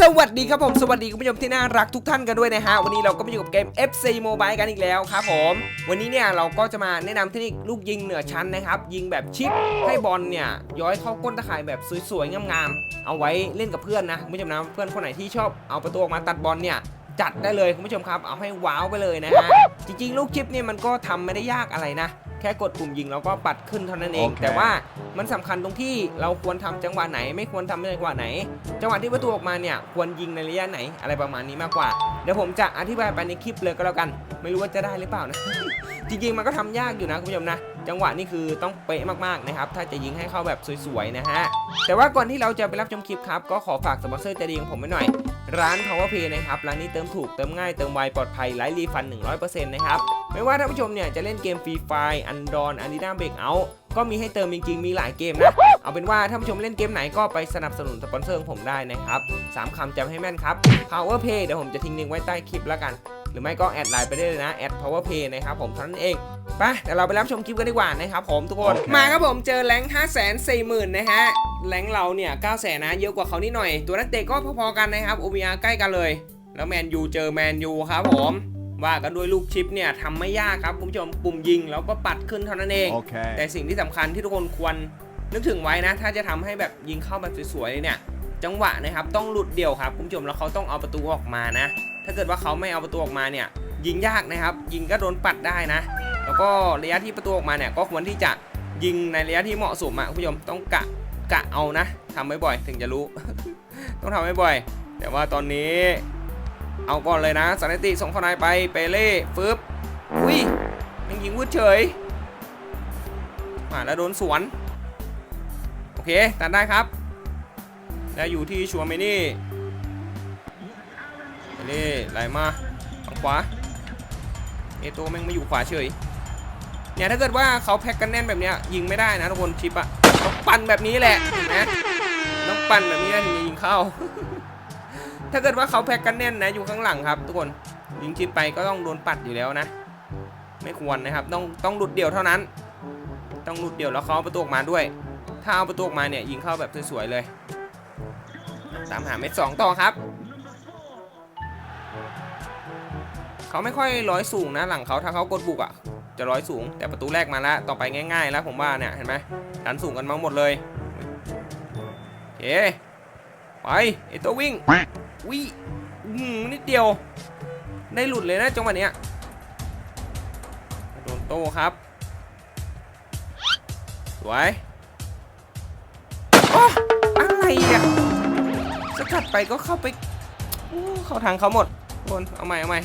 สวัสดีครับผมสวัสดีคุณผู้ชมที่น่ารักทุกท่านกันด้วยนะฮะ วันนี้เราก็มาอยู่กับเกม FC Mobile กันอีกแล้วครับผม วันนี้เนี่ยเราก็จะมาแนะนำเทคนิคลูกยิงเหนือชั้นนะครับ ยิงแบบชิปให้บอลเนี่ยย้อยเข้าก้นตะข่ายแบบสวยๆงามๆเอาไว้เล่นกับเพื่อนนะคุณผู้ชมนะเพื่อนคนไหนที่ชอบเอาประตูออกมาตัดบอลเนี่ยจัดได้เลยคุณผู้ชมครับเอาให้ว้าวไปเลยนะฮะจริงๆ ลูกชิปเนี่ยมันก็ทำไม่ได้ยากอะไรนะ ค่กดปุ่มยิงแล้วก็ปัดขึ้นเท่านั้นเองโอเคแต่ว่ามันสำคัญตรงที่เราควรทำจังหวะไหน ไม่ควรทำในจังหวะไหน จังหวะที่ประตูออกมาเนี่ยควรยิงในระยะไหนอะไรประมาณนี้มากกว่า เดี๋ยวผมจะอธิบายไปในคลิปเลยก็แล้วกัน ไม่รู้ว่าจะได้หรือเปล่านะจริงๆมันก็ทำยากอยู่นะคุณผู้ชมนะจังหวะนี่คือต้องเป๊ะมากๆนะครับ ถ้าจะยิงให้เข้าแบบสวยๆนะฮะ แต่ว่าก่อนที่เราจะไปรับชมคลิปครับ ก็ขอฝากสปอนเซอร์ใจดีของผมไว้หน่อย ร้าน Power Pay นะครับ ร้านนี้เติมถูก เติมง่าย เติมไว ปลอดภัยไร้รีฟัน 100%นะครับ ไม่ว่าท่านผู้ชมเนี่ยจะเล่นเกมฟรีไฟอันดอนอารีนาเบรกเอาก็มีให้เติมจริงๆ มีหลายเกมนะ เอาเป็นว่าท่านผู้ชมเล่นเกมไหนก็ไปสนับสนุนสปอนเซอร์ของผมได้นะครับสามคำจำให้แม่นครับ Power Pay เดี๋ยวผมจะทิ้งลิงก์ไว้ใต้คลิปแล้วกัน หรือไม่ก็แอดไลน์ไปได้เลยนะแอด Power Pay นะครับผมเท่านั้นเองไปเดี๋ยวเราไปรับชมคลิปกันดีกว่านะครับผมทุกคนโอเคมาครับผมเจอแรง5 4 0 0 0 0นะฮะ แรงเราเนี่ย9 0 0 0 0นะเยอะกว่าเขานิดหน่อย ตัวนักเตะก็พอๆกันนะครับ OBR ใกล้กันเลย แล้วแมนยูเจอแมนยูครับผม ว่ากันด้วยลูกชิปเนี่ยทำไม่ยากครับคุณผู้ชมปุ่มยิงแล้วก็ปัดขึ้นเท่านั้นเอง Okay. แต่สิ่งที่สำคัญที่ทุกคนควรนึกถึงไว้นะ ถ้าจะทำให้แบบยิงเข้าแบบสวยๆเนี่ยจังหวะนะครับต้องหลุดเดี่ยวครับคุณผู้ชมแล้วเขาต้องเอาประตูออกมานะ ถ้าเกิดว่าเขาไม่เอาประตูออกมาเนี่ยยิงยากนะครับ ยิงก็โดนปัดได้นะ แล้วก็ระยะที่ประตูออกมาเนี่ยก็ควรที่จะยิงในระยะที่เหมาะสมอะคุณผู้ชมต้องกะกะเอานะทำบ่อยๆถึงจะรู้ ต้องทำบ่อยๆแต่ว่าตอนนี้ เอาก่อนเลยนะสันติส่งเข้านายไปเปเล่ฟึบอุ้ยยังยิงวืดเฉยมาแล้วโดนสวน โอเคตัดได้ครับ แล้วอยู่ที่ชัวเมนี่เปเล่ไหลมาฝั่งขวาเอโตแม่งม่อยู่ขวาเฉยเนี่ยถ้าเกิดว่าเขาแพ็กกันแน่นแบบเนี้ยยิงไม่ได้นะทุกคนชิปอะต้องปั่นแบบนี้แหละเห็นไหมต้องปั่นแบบนี้ถึงจะยิงเข้า ถ้าเกิดว่าเขาแพ็กกันแน่นนะอยู่ข้างหลังครับ ทุกคนยิงชิปไปก็ต้องโดนปัดอยู่แล้วนะ ไม่ควรนะครับ ต้องต้องหลุดเดี่ยวเท่านั้น ต้องหลุดเดี่ยวแล้วเขาเอาประตูออกมาด้วย ถ้าเอาประตูออกมาเนี่ยยิงเข้าแบบสวยๆเลย ตามหาเม็ดสองต่อครับเขาไม่ค่อยร้อยสูงนะหลังเขาถ้าเขากดบุกอะ จะร้อยสูง แต่ประตูแรกมาแล้วต่อไปง่ายๆแล้วผมว่าเนี่ยเห็นไหมดันสูงกันมาหมดเลยโอเคไปไอตัววิ่ง อื้อหือนิดเดียว ได้หลุดเลยนะจังหวะเนี้ยโดนโต้ครับ สวยโอ้อะไรเนี่ยสกัดไปก็เข้าไปเข้าทางเขาหมดทุกคนเอาใหม่เอาใหม่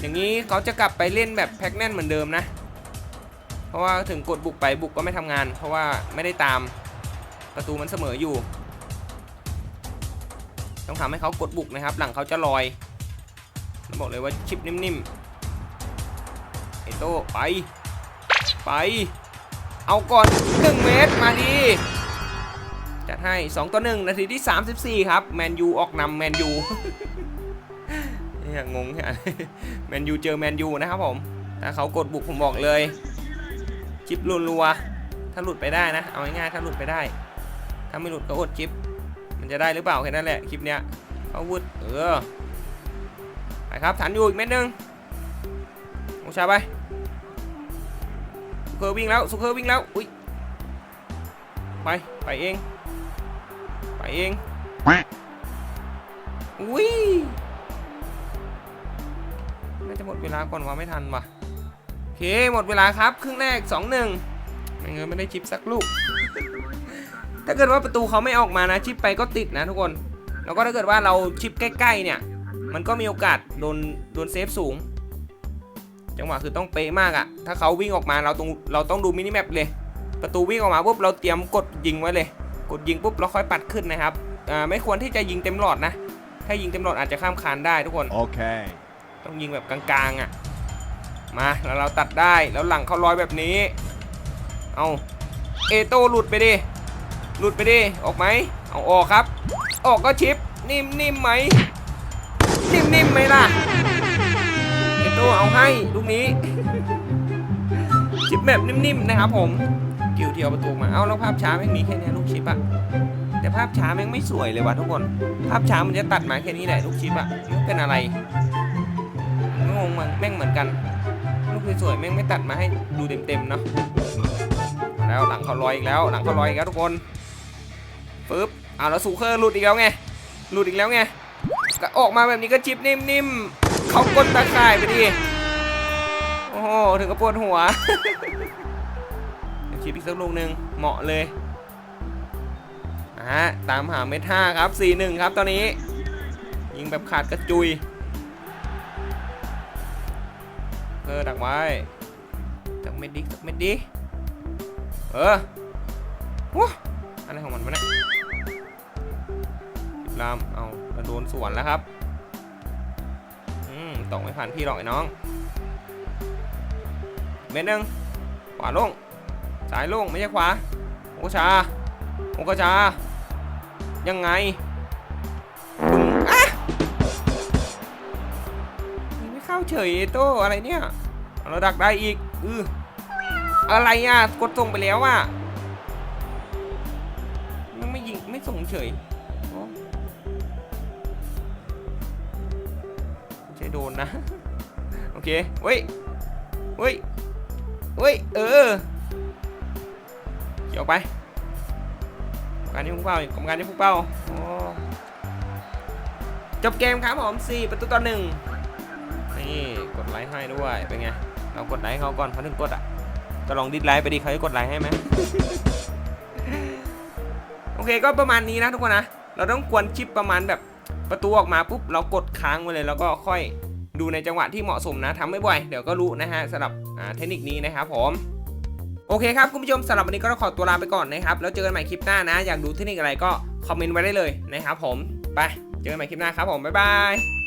อย่างนี้เขาจะกลับไปเล่นแบบแพ็กแน่นเหมือนเดิมนะ เพราะว่าถึงกดบุกไปบุกก็ไม่ทำงาน เพราะว่าไม่ได้ตามประตูมันเสมออยู่ ต้องทำให้เขากดบุกนะครับ หลังเขาจะลอยต้องบอกเลยว่าชิปนิ่มๆไอโต้ไป ไป เอาก่อน 1 เมตรมาดีจัดให้ 2 ต่อ 1 นาทีที่ 34 ครับ แมนยูออกนำแมนยูเนี่ยงงเนี่ยแมนยูเจอแมนยูนะครับผมถ้าเขากดบุกผมบอกเลยจิบรัวๆถ้าหลุดไปได้นะ เอาง่ายๆถ้าหลุดไปได้ ถ้าไม่หลุดก็อดจิบ จะได้หรือเปล่าแค่นั้นแหละคลิปเนี้ยเขาวุดเออไปครับฐานอยู่อีกเม็ดหนึงโอชาไปสุเคอร์วิ่งแล้วสุเคอร์วิ่งแล้วอุ้ยไปไปเองไปเองอุ้ยน่าจะหมดเวลาก่อนว่าไม่ทันว่ะโอเคหมดเวลาครับครึ่งแรก2-1ไม่เงินไม่ได้ชิปสักลูก ถ้าเกิดว่าประตูเขาไม่ออกมานะชิปไปก็ติดนะทุกคน แล้วก็ถ้าเกิดว่าเราชิปใกล้ๆเนี่ย มันก็มีโอกาสโดนโดนเซฟสูง จังหวะคือต้องเป๊ะมากอะถ้าเขาวิ่งออกมาเราต้องเราต้องดูมินิแมปเลย ประตูวิ่งออกมาปุ๊บเราเตรียมกดยิงไว้เลย กดยิงปุ๊บเราค่อยปัดขึ้นนะครับอ่าไม่ควรที่จะยิงเต็มหลอดนะ ถ้ายิงเต็มหลอดอาจจะข้ามคานได้ทุกคน Okay. ต้องยิงแบบกลางๆอะ มาแล้วเราตัดได้แล้วหลังเขาลอยแบบนี้ เอาเอโต้หลุดไปดิ หลุดไปดิ ออกไหม เอาออกครับ ออกก็ชิป นิ่มนิ่มไหม นิ่มนิ่มไหมล่ะเอโต้เอาให้ลูกนี้ ชิปแบบนิ่มๆนะครับผม กิวเทียวประตูมา เอาแล้วภาพช้าไม่งมีแค่นี้ลูกชิปอะแต่ภาพช้าแม่งไม่สวยเลยว่ะทุกคน ภาพช้ามันจะตัดมาแค่นี้แหละทุกคลิปอะมันเป็นอะไรงงมันแม่งเหมือนกันลูกสวยๆแม่งไม่ตัดมาให้ดูเต็มๆเนาะแล้วหลังเขาลอยอีกแล้ว หลังเขาลอยอีกแล้วทุกคน ปึ๊บอ้าวแล้วสูเคอร์หลุดอีกแล้วไงหลุดอีกแล้วไงก็ออกมาแบบนี้ก็จิบนิ่มๆเขากดตาข่ายไปดิโอ้โหถึงกับปวดหัวเดี๋ยวชิปอีกสักลูกหนึ่งเหมาะเลยนะฮะตามหาเม็ดห้าครับสี่หนึ่งครับตอนนี้ ยิงแบบขาดกระจุยเออดักไว้สักเม็ดดิสักเม็ดดิเออว้า อะไรของมันวะเนี่ยสิบลามเอากระโดนสวนแล้วครับ อืมตกไม่ผ่านพี่หรอกไอ้น้อง เม็ดหนึ่งขวาลงซ้ายลงไม่ใช่ขวาโอกชาโอกชา ยังไงปึ้งอะยิงไม่เข้าเฉยโตอะไรเนี่ยเอาเราดักได้อีก อืออะไรอะ กดส่งไปแล้วอะ ไม่ส่งเฉยใช่โดนนะ โอเค เฮ้ย เฮ้ย เฮ้ย เออเกี่ยวไปการที่พุ่งเป้าอีกกรรมการที่พุ่งเป้าจบเกมครับผม4ประตูต่อหนึ่งนี่กดไลค์ให้ด้วย เป็นไง เรากดไลค์เขาก่อนเขาถึงกดอะก็ลองดิสไลค์ไปดิเขาจะกดไลค์ให้ไหม โอเคก็ประมาณนี้นะทุกคนนะ เราต้องควรชิปประมาณแบบประตูออกมาปุ๊บเรากดค้างไว้เลย แล้วก็ค่อยดูในจังหวะที่เหมาะสมนะทำไม่บ่อยเดี๋ยวก็รู้นะฮะสำหรับเทคนิคนี้นะครับผมโอเคครับคุณผู้ชมสำหรับวันนี้ก็ต้องขอตัวลาไปก่อนนะครับแล้วเจอกันใหม่คลิปหน้านะ อยากดูเทคนิคอะไรก็คอมเมนต์ไว้ได้เลยนะครับผมไปเจอกันใหม่คลิปหน้าครับผมบ๊ายบาย